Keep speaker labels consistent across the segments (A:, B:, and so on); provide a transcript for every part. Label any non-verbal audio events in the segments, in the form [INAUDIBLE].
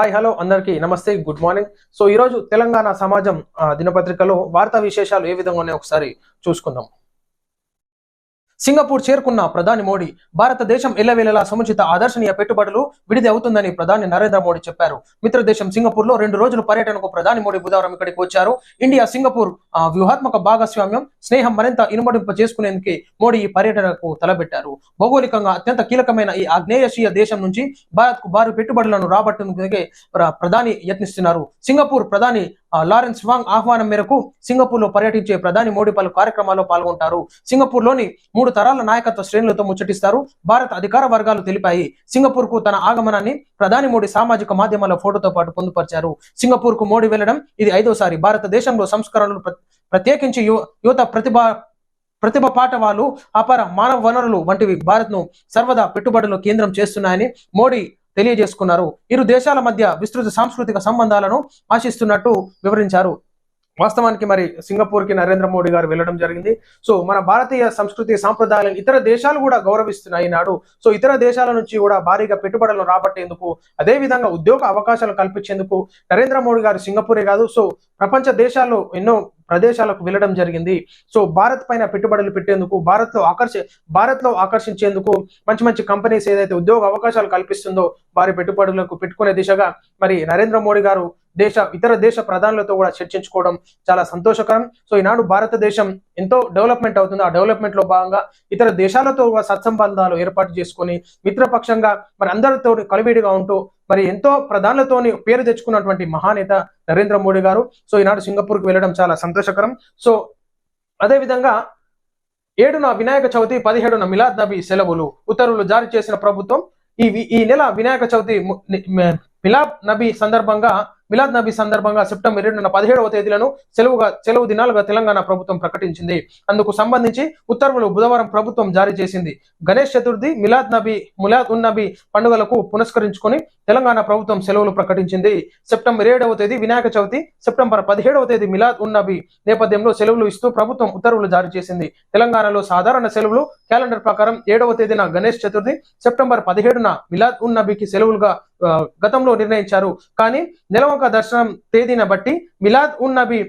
A: Hi hello అందరికీ నమస్తే good morning so ఈరోజు తెలంగాణ సమాజం దినపత్రికలో వార్తా విశేషాలు ఏ విధంగా ఉన్నాయో ఒకసారి చూసుకుందాం. సింగపూర్ చేరుకున్న ప్రధాని మోడీ భారతదేశం ఎల్లవేళలా సముచిత ఆదర్శనీయ పెట్టుబడులు విడిది అవుతుందని ప్రధాని నరేంద్ర మోడీ చెప్పారు. మిత్రదేశం సింగపూర్లో రెండు రోజుల పర్యటనకు ప్రధాని మోడీ బుధవారం ఇక్కడికి వచ్చారు. ఇండియా సింగపూర్ వ్యూహాత్మక భాగస్వామ్యం స్నేహం మరింత ఇనుమడింప చేసుకునేందుకు మోడీ ఈ పర్యటనకు తలపెట్టారు. భౌగోళికంగా అత్యంత కీలకమైన ఈ ఆగ్నేయశీయ దేశం నుంచి భారత్కు భారీ పెట్టుబడులను రాబట్టేందుకే ప్రధాని యత్నిస్తున్నారు. సింగపూర్ ప్రధాని లారెన్స్ వాంగ్ ఆహ్వానం మేరకు సింగపూర్లో పర్యటించే ప్రధాని మోడీ పలు కార్యక్రమాల్లో పాల్గొంటారు. సింగపూర్లోని మూడు తరాల నాయకత్వ శ్రేణులతో ముచ్చటిస్తారు. భారత అధికార వర్గాలు తెలిపాయి. సింగపూర్కు తన ఆగమనాన్ని ప్రధాని మోడీ సామాజిక మాధ్యమాల ఫోటోతో పాటు పొందుపరిచారు. సింగపూర్కు మోడీ వెళ్ళడం ఇది ఐదోసారి. భారతదేశంలో సంస్కరణలు ప్రత్యేకించి యువ- యువత ప్రతిభ ప్రతిభ పాఠవాలు అపార మానవ వనరులు వంటివి భారత్ను సర్వదా పెట్టుబడులు కేంద్రం చేస్తున్నాయని మోడీ తెలియజేసుకున్నారు. ఇరు దేశాల మధ్య విస్తృత సాంస్కృతిక సంబంధాలను ఆశిస్తున్నట్టు వివరించారు. వాస్తవానికి మరి సింగపూర్కి నరేంద్ర మోడీ గారు వెళ్ళడం జరిగింది. సో మన భారతీయ సంస్కృతి సాంప్రదాయాలను ఇతర దేశాలు కూడా గౌరవిస్తున్నాయి ఈనాడు సో ఇతర దేశాల నుంచి కూడా భారీగా పెట్టుబడులను రాబట్టేందుకు అదే విధంగా ఉద్యోగ అవకాశాలు కల్పించేందుకు నరేంద్ర మోడీ గారు సింగపూరే కాదు. సో ప్రపంచ దేశాల్లో ఎన్నో ప్రదేశాలకు వెళ్ళడం జరిగింది. సో భారత్ పైన పెట్టుబడులు పెట్టేందుకు భారత్లో ఆకర్షి భారత్లో ఆకర్షించేందుకు మంచి మంచి కంపెనీస్ ఏదైతే ఉద్యోగ అవకాశాలు కల్పిస్తుందో వారి పెట్టుబడులకు పెట్టుకునే దిశగా మరి నరేంద్ర మోడీ గారు దేశ ఇతర దేశ ప్రధానులతో కూడా చర్చించుకోవడం చాలా సంతోషకరం. సో ఈనాడు భారతదేశం ఎంతో డెవలప్మెంట్ అవుతుంది. ఆ డెవలప్మెంట్లో భాగంగా ఇతర దేశాలతో కూడా సత్సంబంధాలు ఏర్పాటు చేసుకొని మిత్రపక్షంగా మరి అందరితో కలివిడిగా ఉంటూ మరి ఎంతో ప్రధానులతోని పేరు తెచ్చుకున్నటువంటి మహానేత నరేంద్ర మోడీ గారు. సో ఈనాడు సింగపూర్కి వెళ్ళడం చాలా సంతోషకరం. సో అదే విధంగా ఏడున వినాయక చవితి పదిహేడున మిలాద్ నబీ సెలవులు ఉత్తర్వులు జారీ చేసిన ప్రభుత్వం ఈ ఈ నెల వినాయక చవితి మిలాద్ నబీ సందర్భంగా మిలాద్ నబీ సందర్భంగా సెప్టెంబర్ రెండున పదిహేడవ తేదీలను సెలవుగా సెలవు దినాలుగా తెలంగాణ ప్రభుత్వం ప్రకటించింది. అందుకు సంబంధించి ఉత్తర్వులు బుధవారం ప్రభుత్వం జారీ చేసింది. గణేష్ చతుర్థి మిలాద్ నబీ మిలాద్ ఉన్ నబీ పండుగలకు పునస్కరించుకొని తెలంగాణ ప్రభుత్వం సెలవులు ప్రకటించింది. సెప్టెంబర్ ఏడవ తేదీ వినాయక చవితి సెప్టెంబర్ పదిహేడవ తేదీ మిలాద్ ఉన్ నబీ నేపథ్యంలో సెలవులు ఇస్తూ ప్రభుత్వం ఉత్తర్వులు జారీ చేసింది. తెలంగాణలో సాధారణ సెలవులు క్యాలెండర్ ప్రకారం ఏడవ తేదీన గణేష్ చతుర్థి సెప్టెంబర్ పదిహేడున మిలాద్ ఉన్ నబీకి సెలవులుగా గతంలో నిర్ణయించారు. కానీ నెలవంక దర్శనం తేదీన బట్టి మిలాద్ ఉన్ నబీ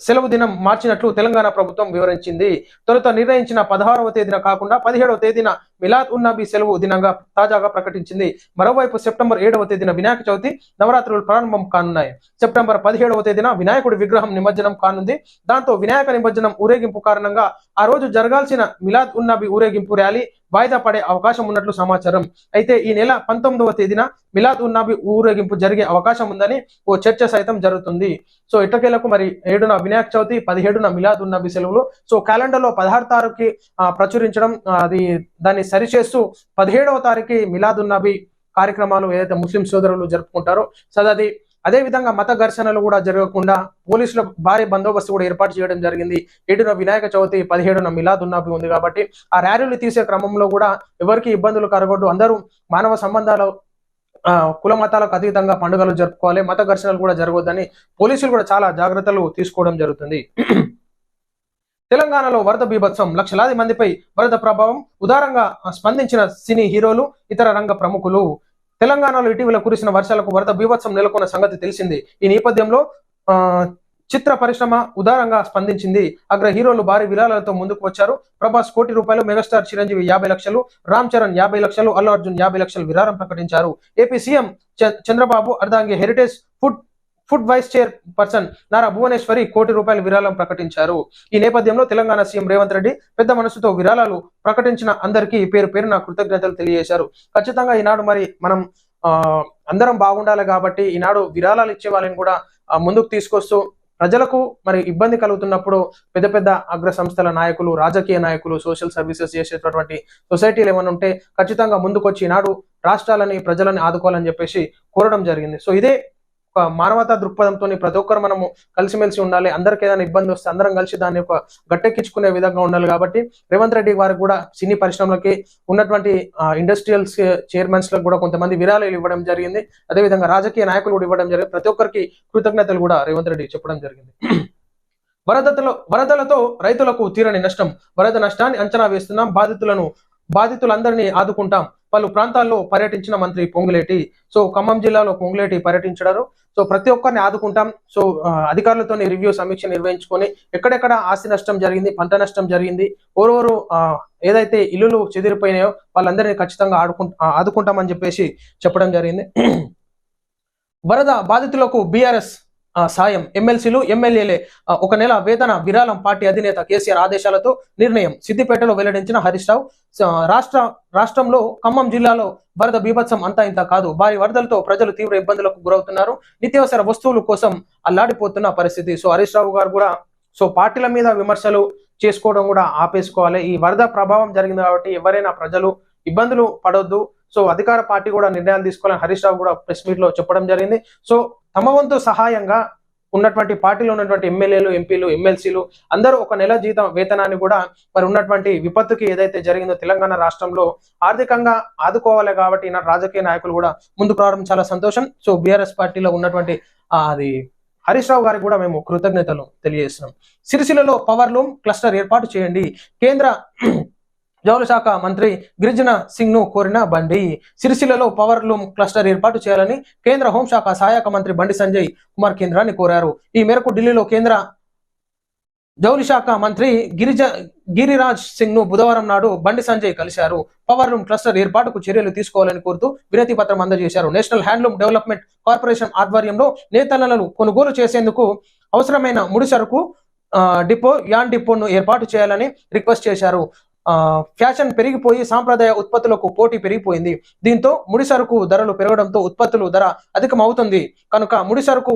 A: సెలవు దినం మార్చినట్లు తెలంగాణ ప్రభుత్వం వివరించింది. తొలుత నిర్ణయించిన పదహారవ తేదీన కాకుండా పదిహేడవ తేదీన మిలాద్ ఉన్ నబీ సెలవు దినంగా తాజాగా ప్రకటించింది. మరోవైపు సెప్టెంబర్ ఏడవ తేదీన వినాయక చవితి నవరాత్రులు ప్రారంభం కానున్నాయి. సెప్టెంబర్ పదిహేడవ తేదీన వినాయకుడి విగ్రహం నిమజ్జనం కానుంది. దాంతో వినాయక నిమజ్జనం ఊరేగింపు కారణంగా ఆ రోజు జరగాల్సిన మిలాద్ ఉన్ నబీ ఊరేగింపు ర్యాలీ వాయిదా పడే అవకాశం ఉన్నట్లు సమాచారం. అయితే ఈ నెల పంతొమ్మిదవ తేదీన మిలాద్ ఉన్ నబీ ఊరేగింపు జరిగే అవకాశం ఉందని ఓ చర్చ సైతం జరుగుతుంది. సో ఇటకేలకు మరి ఏడున వినాయక చవితి పదిహేడున మిలాద్ ఉన్నబీ సెలవులు. సో క్యాలెండర్లో పదహారు తారీఖుకి ప్రచురించడం అది దాన్ని సరిచేస్తూ పదిహేడవ తారీఖు మిలాద్ నబీ కార్యక్రమాలు ఏదైతే ముస్లిం సోదరులు జరుపుకుంటారో సదది అదేవిధంగా అదే విధంగా మత ఘర్షణలు కూడా జరగకుండా పోలీసుల భారీ బందోబస్తు కూడా ఏర్పాటు చేయడం జరిగింది. ఏడున వినాయక చవితి పదిహేడున మిలాద్ ఉంది కాబట్టి ఆ ర్యాలీలు తీసే క్రమంలో కూడా ఎవరికి ఇబ్బందులు కలగొద్దు. అందరూ మానవ సంబంధాలు ఆ, కుల మతాలకు అతీతంగా పండుగలు జరుపుకోవాలి. మత ఘర్షణలు కూడా జరగొద్దని పోలీసులు కూడా చాలా జాగ్రత్తలు తీసుకోవడం జరుగుతుంది. తెలంగాణలో వరద బీభత్సం లక్షలాది మందిపై వరద ప్రభావం ఉదారంగా స్పందించిన సినీ హీరోలు ఇతర రంగ ప్రముఖులు. తెలంగాణలో ఇటీవల కురిసిన వర్షాలకు వరద బీభత్సం నెలకొన్న సంగతి తెలిసింది. ఈ నేపథ్యంలో ఆ, చిత్ర పరిశ్రమ ఉదారంగా స్పందించింది. అగ్ర హీరోలు భారీ విరాళాలతో ముందుకు వచ్చారు. ప్రభాస్ కోటి రూపాయలు మెగాస్టార్ చిరంజీవి యాభై లక్షలు రామ్ చరణ్ యాభై లక్షలు అల్లు అర్జున్ యాభై లక్షలు విరాళం ప్రకటించారు. ఏపీ సీఎం చంద్రబాబు అర్ధాంగి heritage food food vice chairperson Nara Bhuvaneswari కోటి రూపాయల విరాళం ప్రకటించారు. ఈ నేపథ్యంలో తెలంగాణ సీఎం రేవంత్ రెడ్డి పెద్ద మనసుతో విరాళాలు ప్రకటించిన అందరికీ పేరు పేరు నా కృతజ్ఞతలు తెలియజేశారు. ఖచ్చితంగా ఈనాడు మరి మనం ఆ అందరం బాగుండాలి కాబట్టి ఈనాడు విరాళాలు ఇచ్చే వాళ్ళని కూడా ముందుకు తీసుకొస్తూ ప్రజలకు మరి ఇబ్బంది కలుగుతున్నప్పుడు పెద్ద పెద్ద అగ్ర సంస్థల నాయకులు రాజకీయ నాయకులు సోషల్ సర్వీసెస్ చేసేటటువంటి సొసైటీలు ఏమైనా ఉంటే ఖచ్చితంగా ముందుకొచ్చి ఈనాడు రాష్ట్రాలని ప్రజలని ఆదుకోవాలని చెప్పేసి కోరడం జరిగింది. సో ఇదే మానవతా దృక్పథంతో ప్రతి ఒక్కరు మనము కలిసిమెలిసి ఉండాలి. అందరికి ఏదైనా ఇబ్బంది వస్తే అందరం కలిసి దాన్ని ఒక గట్టెక్కించుకునే విధంగా ఉండాలి కాబట్టి రేవంత్ రెడ్డి వారికి కూడా సినీ పరిశ్రమలకి ఉన్నటువంటి ఇండస్ట్రియల్స్ చైర్మన్స్లకు కూడా కొంతమంది విరాళాలు ఇవ్వడం జరిగింది. అదేవిధంగా రాజకీయ నాయకులు కూడా ఇవ్వడం జరిగింది. ప్రతి ఒక్కరికి కృతజ్ఞతలు కూడా రేవంత్ రెడ్డి చెప్పడం జరిగింది. వరదలో వరదలతో రైతులకు తీరని నష్టం. వరద నష్టాన్ని అంచనా వేస్తున్నాం. బాధితులను బాధితులందరినీ ఆదుకుంటాం. పలు ప్రాంతాల్లో పర్యటించిన మంత్రి పొంగులేటి. సో ఖమ్మం జిల్లాలో పొంగులేటి పర్యటించారు సో ప్రతి ఒక్కరిని ఆదుకుంటాం. సో అధికారులతో రివ్యూ సమీక్ష నిర్వహించుకొని ఎక్కడెక్కడ ఆస్తి నష్టం జరిగింది పంట నష్టం జరిగింది ఓరోరు ఏదైతే ఇల్లులు చెదిరిపోయినాయో వాళ్ళందరినీ ఖచ్చితంగా ఆడుకు ఆదుకుంటామని చెప్పేసి చెప్పడం జరిగింది. [CLEARS THROAT] వరద బాధితులకు బీఆర్ఎస్ సాయం. ఎమ్మెల్సీలు ఎమ్మెల్యేలే ఒక నెల వేతన విరాళం పార్టీ అధినేత కేసీఆర్ ఆదేశాలతో నిర్ణయం. సిద్దిపేటలో వెల్లడించిన హరీష్ రావు రాష్ట్ర రాష్ట్రంలో ఖమ్మం జిల్లాలో వరద బీభత్సం అంతా ఇంత కాదు. భారీ వరదలతో ప్రజలు తీవ్ర ఇబ్బందులకు గురవుతున్నారు. నిత్యావసర వస్తువుల కోసం అల్లాడిపోతున్న పరిస్థితి. సో హరీష్ రావు గారు కూడా సో పార్టీల మీద విమర్శలు చేసుకోవడం కూడా ఆపేసుకోవాలి. ఈ వరద ప్రభావం జరిగింది కాబట్టి ఎవరైనా ప్రజలు ఇబ్బందులు పడొద్దు. సో అధికార పార్టీ కూడా నిర్ణయాలు తీసుకోవాలని హరీష్ రావు కూడా ప్రెస్ మీట్లో చెప్పడం జరిగింది. సో తమ వంతు సహాయంగా ఉన్నటువంటి పార్టీలో ఉన్నటువంటి ఎమ్మెల్యేలు ఎంపీలు ఎమ్మెల్సీలు అందరూ ఒక నెల జీతం వేతనాన్ని కూడా మరి ఉన్నటువంటి విపత్తుకి ఏదైతే జరిగిందో తెలంగాణ రాష్ట్రంలో ఆర్థికంగా ఆదుకోవాలి కాబట్టి నా రాజకీయ నాయకులు కూడా ముందుకు రావడం చాలా సంతోషం. సో బీఆర్ఎస్ పార్టీలో ఉన్నటువంటి అది హరీష్ రావు గారికి కూడా మేము కృతజ్ఞతలు తెలియజేస్తున్నాం. సిరిసిల్లలో పవర్ లూమ్ క్లస్టర్ ఏర్పాటు చేయండి. కేంద్ర జౌల శాఖ మంత్రి గిరిజన సింగ్ను కోరిన బండి సిరిసిల్లలో పవర్ లూమ్ క్లస్టర్ ఏర్పాటు చేయాలని కేంద్ర హోంశాఖ సహాయక మంత్రి బండి సంజయ్ కుమార్ కేంద్రాన్ని కోరారు. ఈ మేరకు ఢిల్లీలో కేంద్ర జౌలి శాఖ మంత్రి గిరిజ గిరిరాజ్ సింగ్ను బుధవారం నాడు బండి సంజయ్ కలిశారు. పవర్ లూమ్ క్లస్టర్ ఏర్పాటుకు చర్యలు తీసుకోవాలని కోరుతూ వినతి పత్రం అందజేశారు. నేషనల్ హ్యాండ్లూమ్ డెవలప్మెంట్ కార్పొరేషన్ ఆధ్వర్యంలో నేతలను కొనుగోలు చేసేందుకు అవసరమైన ముడి సరుకు డిపో యాన్ డిపోను ఏర్పాటు చేయాలని రిక్వెస్ట్ చేశారు. ఫ్యాషన్ పెరిగిపోయి సాంప్రదాయ ఉత్పత్తులకు పోటీ పెరిగిపోయింది. దీంతో ముడి సరుకు ధరలు పెరగడంతో ఉత్పత్తులు ధర అధికమవుతుంది. కనుక ముడి సరుకు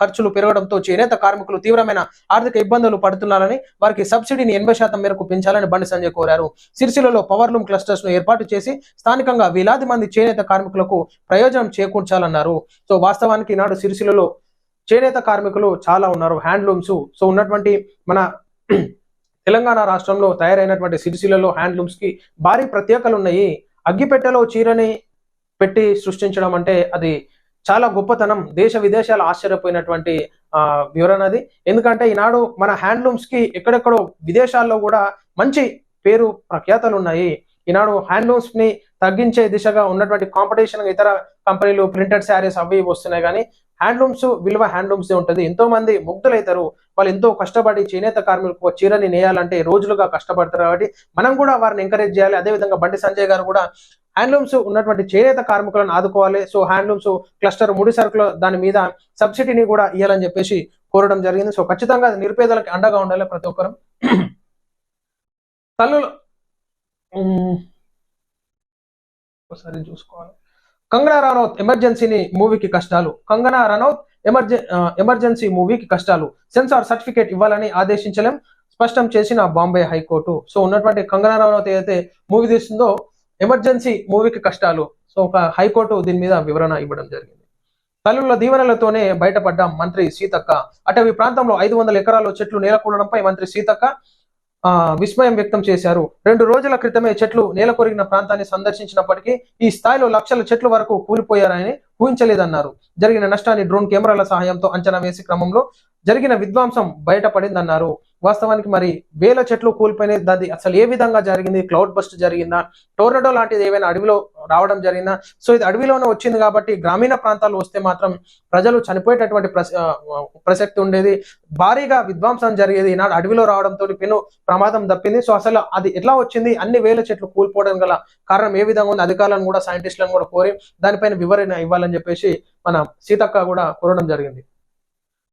A: ఖర్చులు పెరగడంతో చేనేత కార్మికులు తీవ్రమైన ఆర్థిక ఇబ్బందులు పడుతున్నారని వారికి సబ్సిడీని ఎనభై శాతం మేరకు పెంచాలని బండి సంజయ్ కోరారు. సిరిసిలలో పవర్ లూమ్ క్లస్టర్స్ను ఏర్పాటు చేసి స్థానికంగా వేలాది మంది చేనేత కార్మికులకు ప్రయోజనం చేకూర్చాలన్నారు. సో వాస్తవానికి నాడు సిరిసిలలో చేనేత కార్మికులు చాలా ఉన్నారు. హ్యాండ్లూమ్స్. సో ఉన్నటువంటి మన తెలంగాణ రాష్ట్రంలో తయారైనటువంటి సిరిసిలలో హ్యాండ్లూమ్స్కి భారీ ప్రత్యేకలు ఉన్నాయి అగ్గిపెట్టెలో చీరని పెట్టి సృష్టించడం అంటే అది చాలా గొప్పతనం. దేశ విదేశాలు ఆశ్చర్యపోయినటువంటి ఆ వివరణ అది. ఎందుకంటే ఈనాడు మన హ్యాండ్లూమ్స్కి ఎక్కడెక్కడో విదేశాల్లో కూడా మంచి పేరు ప్రఖ్యాతలు ఉన్నాయి ఈనాడు హ్యాండ్లూమ్స్ని తగ్గించే దిశగా ఉన్నటువంటి కాంపిటీషన్ ఇతర కంపెనీలు ప్రింటెడ్ శారీస్ అవి వస్తున్నాయి కానీ హ్యాండ్లూమ్స్ విలువ హ్యాండ్లూమ్స్ ఉంటుంది. ఎంతో మంది ముగ్ధులైతారు. వాళ్ళు ఎంతో కష్టపడి చేనేత కార్మికులకు చీరని నేయాలంటే రోజులుగా కష్టపడతారు కాబట్టి మనం కూడా వారిని ఎంకరేజ్ చేయాలి. అదేవిధంగా బండి సంజయ్ గారు కూడా హ్యాండ్లూమ్స్ ఉన్నటువంటి చేనేత కార్మికులను ఆదుకోవాలి. సో హ్యాండ్లూమ్స్ క్లస్టర్ ముడి సరుకుల దాని మీద సబ్సిడీని కూడా ఇవ్వాలని చెప్పేసి కోరడం జరిగింది. సో ఖచ్చితంగా నిరుపేదలకు అండగా ఉండాలి ప్రతి ఒక్కరు. తల్లు ఒకసారి చూసుకోవాలి. కంగనా రనౌత్ ఎమర్జెన్సీని మూవీకి కష్టాలు. కంగనా రనౌత్ ఎమర్జె ఎమర్జెన్సీ మూవీకి కష్టాలు. సెన్సార్ సర్టిఫికేట్ ఇవ్వాలని ఆదేశించలేం. స్పష్టం చేసిన బాంబే హైకోర్టు. సో ఉన్నటువంటి కంగనా రనౌత్ ఏదైతే మూవీ తీస్తుందో ఎమర్జెన్సీ మూవీకి కష్టాలు. సో ఒక హైకోర్టు దీని మీద వివరణ ఇవ్వడం జరిగింది. తల్లుల దీవెనలతోనే బయటపడ్డ మంత్రి సీతక్క. అటవీ ప్రాంతంలో ఐదు వందల ఎకరాల్లో చెట్లు నేలకూడడంపై మంత్రి సీతక్క విస్మయం వ్యక్తం చేశారు. రెండు రోజుల క్రితమే చెట్లు నేల కొరిగిన ప్రాంతాన్ని సందర్శించినప్పటికీ ఈ స్థాయిలో లక్షల చెట్ల వరకు కూలిపోయారని ఊహించలేదన్నారు. జరిగిన నష్టాన్ని డ్రోన్ కెమెరాల సహాయంతో అంచనా వేసే క్రమంలో జరిగిన విధ్వంసం బయటపడిందన్నారు. వాస్తవానికి మరి వేల చెట్లు కూలిపోయినాయి దాది అసలు ఏ విధంగా జరిగింది? క్లౌడ్ బస్ట్ జరిగిందా? టోర్నడో లాంటిది ఏమైనా అడవిలో రావడం జరిగిందా? సో ఇది అడవిలోనే వచ్చింది కాబట్టి గ్రామీణ ప్రాంతాల్లో వస్తే మాత్రం ప్రజలు చనిపోయేటటువంటి ప్రస- ప్రసక్తి ఉండేది. భారీగా విధ్వంసం జరిగేది ఈనాడు అడవిలో రావడంతో పెను ప్రమాదం తప్పింది. సో అసలు అది ఎట్లా వచ్చింది? అన్ని వేల చెట్లు కూలిపోవడం గల కారణం ఏ విధంగా ఉంది? అధికారులను కూడా సైంటిస్టులను కూడా కోరి దానిపైన వివరణ ఇవ్వాలని చెప్పేసి మన సీతక్క కూడా కోరడం జరిగింది.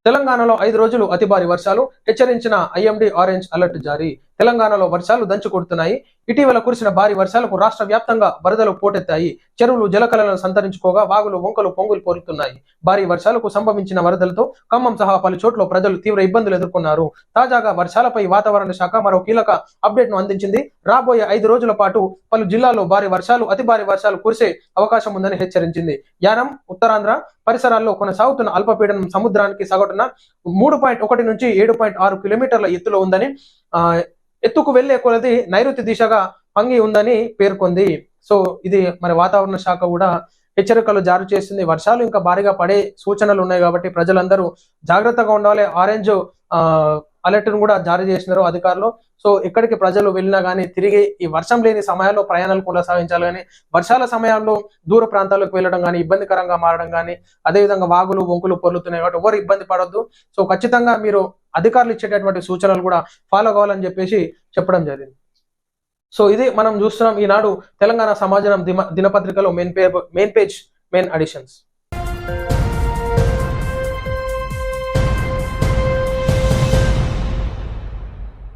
A: తెలంగాణలో ఐదు రోజులు అతి భారీ వర్షాలు హెచ్చరించిన ఐఎండీ ఆరెంజ్ అలర్ట్ జారీ. తెలంగాణలో వర్షాలు దంచు కొడుతున్నాయి. ఇటీవల కురిసిన భారీ వర్షాలకు రాష్ట్ర వ్యాప్తంగా వరదలు పోటెత్తాయి. చెరువులు జలకళలను సంతరించుకోగా వాగులు వంకలు పొంగులు పోరుతున్నాయి. భారీ వర్షాలకు సంభవించిన వరదలతో ఖమ్మం సహా పలు చోట్ల ప్రజలు తీవ్ర ఇబ్బందులు ఎదుర్కొన్నారు. తాజాగా వర్షాలపై వాతావరణ శాఖ మరో కీలక అప్డేట్ను అందించింది. రాబోయే ఐదు రోజుల పాటు పలు జిల్లాల్లో భారీ వర్షాలు అతి భారీ వర్షాలు కురిసే అవకాశం ఉందని హెచ్చరించింది. యానం ఉత్తరాంధ్ర పరిసరాల్లో కొనసాగుతున్న అల్పపీడనం సముద్రానికి సగటున మూడు పాయింట్ ఒకటి నుంచి ఏడు పాయింట్ ఆరు కిలోమీటర్ల ఎత్తులో ఉందని ఆ ఎత్తుకు వెళ్ళే కొలది నైరుతి దిశగా పంగి ఉందని పేర్కొంది. సో ఇది మరి వాతావరణ శాఖ కూడా హెచ్చరికలు జారీ చేసింది. వర్షాలు ఇంకా భారీగా పడే సూచనలు ఉన్నాయి కాబట్టి ప్రజలందరూ జాగ్రత్తగా ఉండాలి. ఆరెంజ్ అలర్ట్ను కూడా జారీ చేసినారు అధికారులు. సో ఎక్కడికి ప్రజలు వెళ్ళినా కానీ తిరిగి ఈ వర్షం లేని సమయాల్లో ప్రయాణాలు కొనసాగించాలి కానీ వర్షాల సమయాల్లో దూర ప్రాంతాలకు వెళ్ళడం కానీ ఇబ్బందికరంగా మారడం కానీ అదేవిధంగా వాగులు వంకులు పొర్లుతున్నాయి కాబట్టి ఎవరు ఇబ్బంది పడొద్దు. సో ఖచ్చితంగా మీరు అధికారులు ఇచ్చేటటువంటి సూచనలు కూడా ఫాలో కావాలని చెప్పేసి చెప్పడం జరిగింది. సో ఇది మనం చూస్తున్నాం ఈనాడు తెలంగాణ సమాజం దిన దినపత్రికలో main page main page main editions